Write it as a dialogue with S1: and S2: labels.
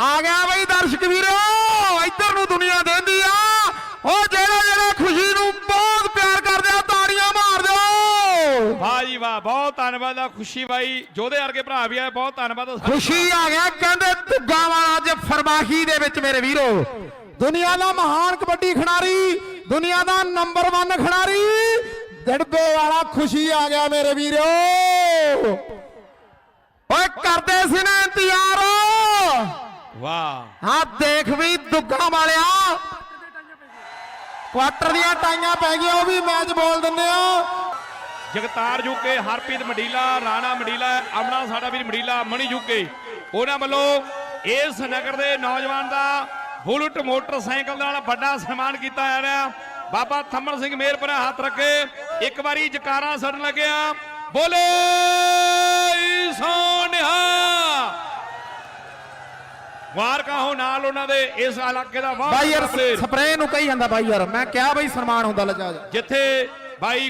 S1: ਆ ਗਿਆ ਬਈ ਦਰਸ਼ਕ ਵੀਰੋ ਇੱਧਰ ਨੂੰ ਦੁਨੀਆ ਦੇਂਦੀ ਆ। ਉਹ ਜਿਹੜੇ ਜਿਹੜੇ ਖੁਸ਼ੀ ਨੂੰ ਬਹੁਤ ਪਿਆਰ ਕਰਦੇ ਆ ਤਾੜੀਆਂ ਮਾਰ ਦਿਓ।
S2: ਵਾਹ ਜੀ ਵਾਹ ਬਹੁਤ ਧੰਨਵਾਦ ਆ ਖੁਸ਼ੀ ਬਾਈ। ਜੋਧੇ ਵਰਗੇ ਭਰਾ ਵੀ ਆਏ ਬਹੁਤ ਧੰਨਵਾਦ
S1: ਖੁਸ਼ੀ ਆ ਗਿਆ ਕਹਿੰਦੇ ਧੁੱਗਾ ਵਾਲਾ ਅੱਜ ਫਰਮਾਹੀ ਦੇ ਵਿੱਚ ਮੇਰੇ ਵੀਰੋ। ਦੁਨੀਆ ਦਾ ਮਹਾਨ ਕਬੱਡੀ ਖਿਡਾਰੀ ਦੁਨੀਆ ਦਾ ਨੰਬਰ 1 ਖਿਡਾਰੀ ਦਿੜਬੇ ਵਾਲਾ ਖੁਸ਼ੀ ਆ ਗਿਆ ਮੇਰੇ ਵੀਰੋ। ਓਏ ਕਰਦੇ ਸੀ ਨਾ ਇੰਤਜ਼ਾਰ।
S2: ਵਾਹ।
S1: ਹਾਂ ਦੇਖ ਵੀ ਦੁੱਗਾ ਵਾਲਿਆ। ਕੁਆਟਰ ਦੀਆਂ ਟਾਈਆਂ ਪੈ ਗਈਆਂ ਉਹ ਵੀ ਮੈਚ ਬੋਲ ਦਿੰਦੇ ਆ।
S2: ਜਗਤਾਰ ਜੁਕੇ ਹਰਪ੍ਰੀਤ ਮੰਡੀਲਾ ਰਾਣਾ ਮੰਡੀਲਾ ਅਮਨਾ ਸਾਡਾ ਵੀਰ ਮੰਡੀਲਾ ਮਣੀ ਜੁਕੇ ਉਹਨਾਂ ਵੱਲੋਂ ਇਸ ਨਗਰ ਦੇ ਨੌਜਵਾਨ ਦਾ ਬੁਲਟ ਮੋਟਰਸਾਈਕਲ ਨਾਲ ਵੱਡਾ ਸਨਮਾਨ ਕੀਤਾ ਜਾ ਰਿਹਾ। ਬਾਬਾ ਥੰਮਣ ਸਿੰਘ ਮੇਰਪੁਰਾ ਹੱਥ ਰੱਖੇ। ਇੱਕ ਵਾਰੀ ਜਕਾਰਾ ਸੜਨ ਲੱਗਿਆ। ਬੋਲੇ! ਵਾਰ ਕਾਹੋ ਨਾਲ ਉਹਨਾਂ ਦੇ ਇਸ ਇਲਾਕੇ ਦਾ ਵਾਹ
S1: ਬਾਈ ਯਾਰ। ਸਪਰੇਅ ਨੂੰ ਕਹੀ ਜਾਂਦਾ ਬਾਈ ਯਾਰ ਮੈਂ ਕਿਹਾ ਬਾਈ ਸਨਮਾਨ ਹੁੰਦਾ ਲੱਜਾ
S2: ਜਿੱਥੇ ਬਾਈ